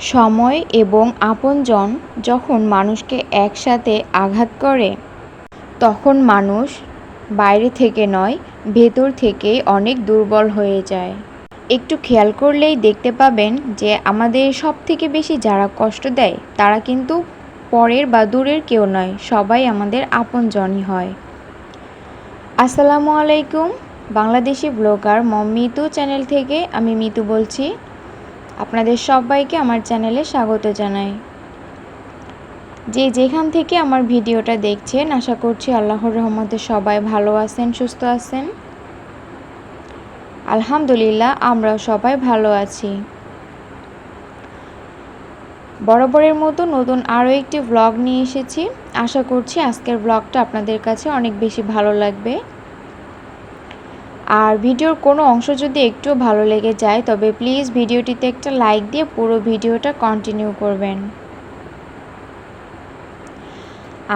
সময় এবং আপনজন যখন মানুষকে একসাথে আঘাত করে, তখন মানুষ বাইরে থেকে নয়, ভেতর থেকেই অনেক দুর্বল হয়ে যায়। একটু খেয়াল করলেই দেখতে পাবেন যে আমাদের সব থেকে বেশি যারা কষ্ট দেয়, তারা কিন্তু পরের বা দূরের কেউ নয়, সবাই আমাদের আপনজনই হয়। আসসালামু আলাইকুম, বাংলাদেশি ব্লগার মম মিতু চ্যানেল থেকে আমি মিতু বলছি। আপনাদের সবাইকে আমার চ্যানেলে স্বাগত জানাই। যে যেখান থেকে আমার ভিডিওটা দেখছেন, আশা করছি আল্লাহর রহমতে সবাই ভালো আছেন, সুস্থ আছেন। আলহামদুলিল্লাহ আমরা সবাই ভালো আছি। বরাবরের মতো নতুন আরও একটি ব্লগ নিয়ে এসেছি। আশা করছি আজকের ব্লগটা আপনাদের কাছে অনেক বেশি ভালো লাগবে। আর ভিডিওর কোনো অংশ যদি একটু ভালো লেগে যায়, তবে প্লিজ ভিডিওটিতে একটা লাইক দিয়ে পুরো ভিডিওটা কন্টিনিউ করবেন।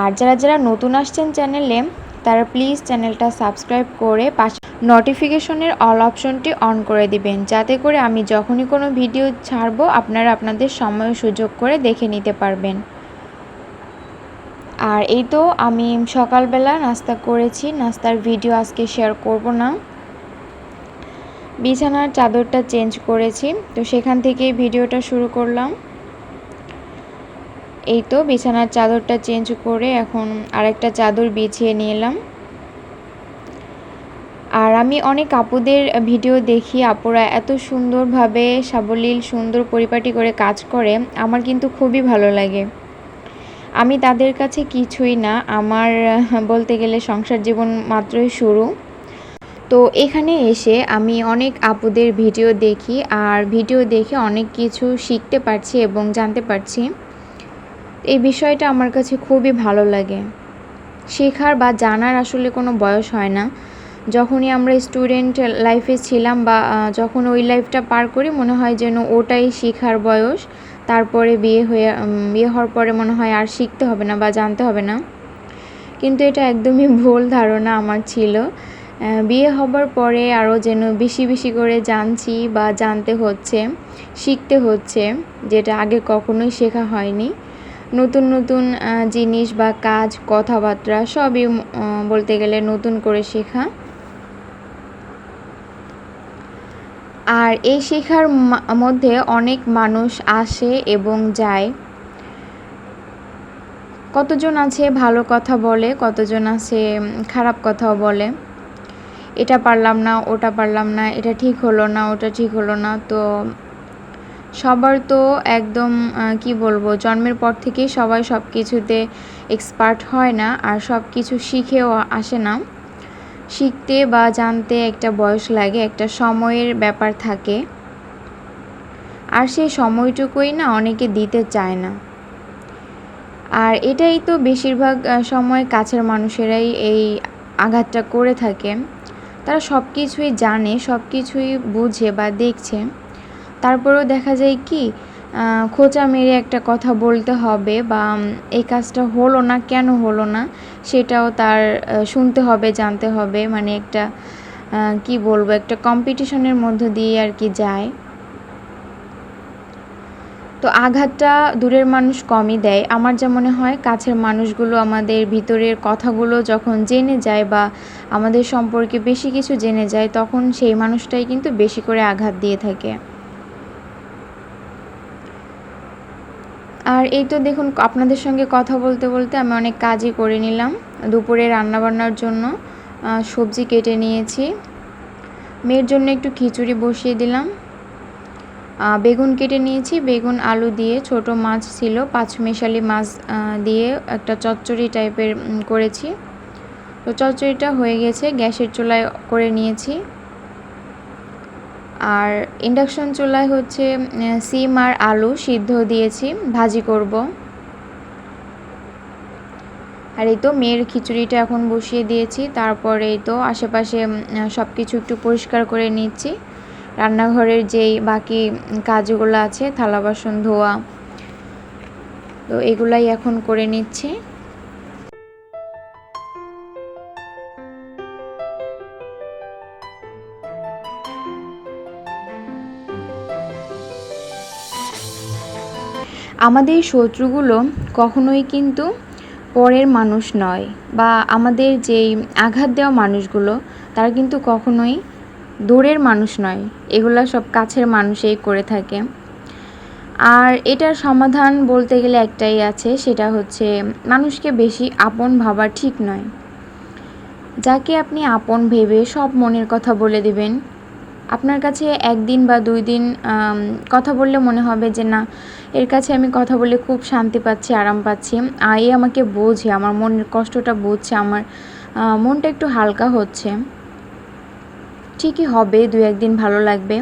আর যারা যারা নতুন আসছেন চ্যানেলে, তারা প্লিজ চ্যানেলটা সাবস্ক্রাইব করে পাশে নোটিফিকেশনের অল অপশনটি অন করে দিবেন। যাতে করে আমি যখনই কোনো ভিডিও ছাড়বো, আপনারা আপনাদের সময় সুযোগ করে দেখে নিতে পারবেন। আর এই তো আমি সকালবেলা নাস্তা করেছি। নাস্তার ভিডিও আজকে শেয়ার করব না। বিছানার চাদরটা চেঞ্জ করেছি। তো সেখান থেকে ভিডিওটা শুরু করলাম। এই তো বিছানার চাদরটা চেঞ্জ করে এখন আরেকটা চাদর বিছিয়ে নিলাম। আর আমি অনেক আপুদের ভিডিও দেখি, আপুরা এত সুন্দরভাবে সাবলীল, সুন্দর পরিপাটি করে কাজ করে, আমার কিন্তু খুবই ভালো লাগে। আমি তাদের কাছে কিছুই না, আমার বলতে গেলে সংসার জীবন মাত্রই শুরু। তো এখানে এসে আমি অনেক আপুদের ভিডিও দেখি আর ভিডিও দেখে অনেক কিছু শিখতে পারছি এবং জানতে পারছি। এই বিষয়টা আমার কাছে খুবই ভালো লাগে। শেখার বা জানার আসলে কোনো বয়স হয় না। যখনই আমরা স্টুডেন্ট লাইফে ছিলাম বা যখন ওই লাইফটা পার করি, মনে হয় যেন ওটাই শেখার বয়স। তারপরে বিয়ে হয়ে বিয়ে হওয়ার পরে মনে হয় আর শিখতে হবে না বা জানতে হবে না। কিন্তু এটা একদমই ভুল ধারণা আমার ছিল। বিয়ে হবার পরে আরও যেন বেশি বেশি করে জানছি বা জানতে হচ্ছে, শিখতে হচ্ছে, যেটা আগে কখনোই শেখা হয়নি। নতুন নতুন জিনিস বা কাজ, কথাবার্তা সবই বলতে গেলে নতুন করে শেখা। আর এই শেখার মধ্যে অনেক মানুষ আসে এবং যায়। কতজন আছে ভালো কথা বলে, কতজন আছে খারাপ কথাও বলে। এটা পারলাম না, ওটা পারলাম না, এটা ঠিক হলো না, ওটা ঠিক হলো না। তো সবার তো একদম কি বলব, জন্মের পর থেকেই সবাই সব কিছুতে এক্সপার্ট হয় না, আর সব কিছু শিখেও আসে না। শিখতে বা জানতে একটা বয়স লাগে, একটা সময়ের ব্যাপার থাকে। আর সেই সময়টুকুই না অনেকে দিতে চায় না। আর এটাই তো বেশিরভাগ সময় কাছের মানুষেরাই এই আঘাতটা করে থাকে। তারা সব কিছুই জানে সব কিছুই বুঝে বা দেখছে। তারপরেও দেখা যায় কি খোঁচা মেরে একটা কথা বলতে হবে বা এই কাজটা হলো না, কেন হলো না, সেটাও তার শুনতে হবে, জানতে হবে। মানে একটা কি বলব, একটা কম্পিটিশনের মধ্য দিয়ে আর কি যায়। তো আঘাতটা দূরের মানুষ কমই দেয়। আমার যা মনে হয়, কাছের মানুষগুলো আমাদের ভিতরের কথাগুলো যখন জেনে যায় বা আমাদের সম্পর্কে বেশি কিছু জেনে যায়, তখন সেই মানুষটাই কিন্তু বেশি করে আঘাত দিয়ে থাকে। আর এই তো দেখুন, আপনাদের সঙ্গে কথা বলতে বলতে আমি অনেক কাজই করে নিলাম। দুপুরে রান্নাবান্নার জন্য সবজি কেটে নিয়েছি। মেয়ের জন্য একটু খিচুড়ি বসিয়ে দিলাম। বেগুন কেটে নিয়েছি। বেগুন, আলু দিয়ে ছোট মাছ ছিল পাঁচ মেশালি মাছ দিয়ে একটা চচ্চড়ি টাইপের করেছি। তো চচ্চড়িটা হয়ে গেছে, গ্যাসের চুলায় করে নিয়েছি। আর ইন্ডাকশন চুলায় হচ্ছে সিম আর আলু সিদ্ধ দিয়েছি, ভাজি করব। আর এই তো মেয়ের খিচুড়িটা এখন বসিয়ে দিয়েছি, তারপরে এই তো আশেপাশে সব কিছু একটু পরিষ্কার করে নিচ্ছি। রান্নাঘরের যেই বাকি কাজগুলো আছে, থালা বাসন, ধোয়া, তো এগুলাই এখন করে নিচ্ছি। আমাদের শত্রুগুলো কখনোই কিন্তু পরের মানুষ নয়, বা আমাদের যেই আঘাত দেওয়া মানুষগুলো, তারা কিন্তু কখনোই দূরের মানুষ নয়, এগুলো সব কাছের মানুষই করে থাকে। আর এটার সমাধান বলতে গেলে একটাই আছে, সেটা হচ্ছে মানুষকে বেশি আপন ভাবা ঠিক নয়। যাকে আপনি আপন ভেবে সব মনের কথা বলে দিবেন, আপনার কাছে একদিন বা দুই দিন কথা বললে মনে হবে যে, না, এর কাছে আমি কথা বলে খুব শান্তি পাচ্ছি, আরাম পাচ্ছি। আর এ আমাকে বোঝে, আমার মনের কষ্টটা বুঝছে, আমার মনটা একটু হালকা হচ্ছে। ঠিকই হবে দু একদিন ভালো লাগবে।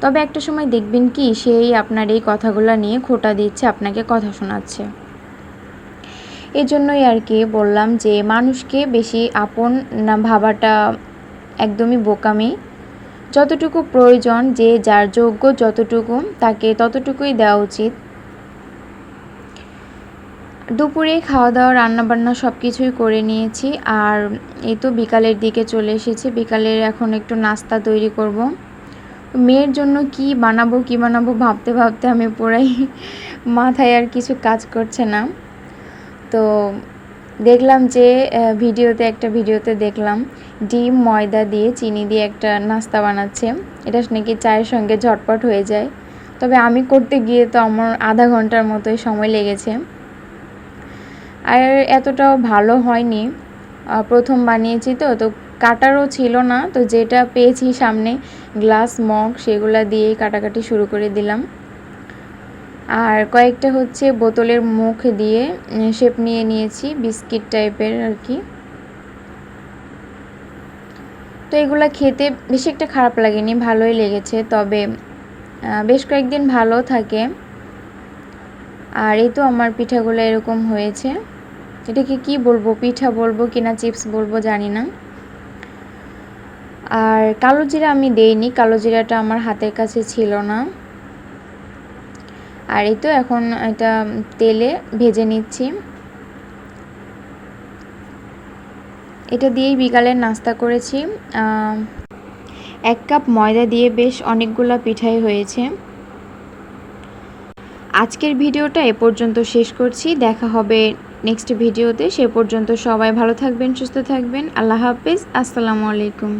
তবে একটা সময় দেখবেন কি, সেই আপনার এই কথাগুলো নিয়ে খোটা দিচ্ছে, আপনাকে কথা শোনাচ্ছে। এই জন্যই আর কি বললাম যে, মানুষকে বেশি আপন না ভাবাটা একদমই বোকামি। যতটুকু প্রয়োজন, যে যার যোগ্য যতটুকু, তাকে ততটুকুই দেওয়া উচিত। দুপুরে খাওয়া দাওয়া রান্নাবান্না সব কিছুই করে নিয়েছি আর এই তো বিকালের দিকে চলে এসেছি। বিকালের এখন একটু নাস্তা তৈরি করব। মেয়ের জন্য কি বানাবো কি বানাবো ভাবতে ভাবতে আমি পুরাই মাথায় আর কিছু কাজ করছে না। তো দেখলাম যে ভিডিওতে একটা ভিডিওতে দেখলাম, ডিম, ময়দা দিয়ে চিনি দিয়ে একটা নাস্তা বানাচ্ছে। এটা নাকি চায়ের সঙ্গে ঝটপট হয়ে যায়। তবে আমি করতে গিয়ে তো আমার আধা ঘণ্টার মতোই সময় লেগেছে। আর এতটাও ভালো হয়নি। প্রথম বানিয়েছি তো তো কাটারও ছিল না, তো যেটা পেয়েছি সামনে, গ্লাস, মগ, সেগুলা দিয়েই কাটাকাটি শুরু করে দিলাম। আর কয়েকটা হচ্ছে বোতলের মুখ দিয়ে শেপ নিয়ে নিয়েছি, বিস্কিট টাইপের আর কি। তো এগুলা খেতে বেশি একটা খারাপ লাগেনি, ভালোই লেগেছে, তবে বেশ কয়েকদিন ভালো থাকে। আর এই তো আমার পিঠাগুলো এরকম হয়েছে। এটাকে কি বলব? পিঠা বলব কিনা চিপস বলব জানি না। আর কালো জিরা আমি দেইনি, কালো জিরাটা আমার হাতের কাছে ছিল না। আর এই তো এখন এটা তেলে ভেজে নিচ্ছি। এটা দিয়েই বিকালের নাস্তা করেছি। এক কাপ ময়দা দিয়ে বেশ অনেকগুলো পিঠাই হয়েছে। আজকের ভিডিওটা এ পর্যন্ত শেষ করছি। দেখা হবে নেক্সট ভিডিওতে সে পর্যন্ত সবাই ভালো থাকবেন সুস্থ থাকবেন। আল্লাহ হাফিজ আসসালামু আলাইকুম।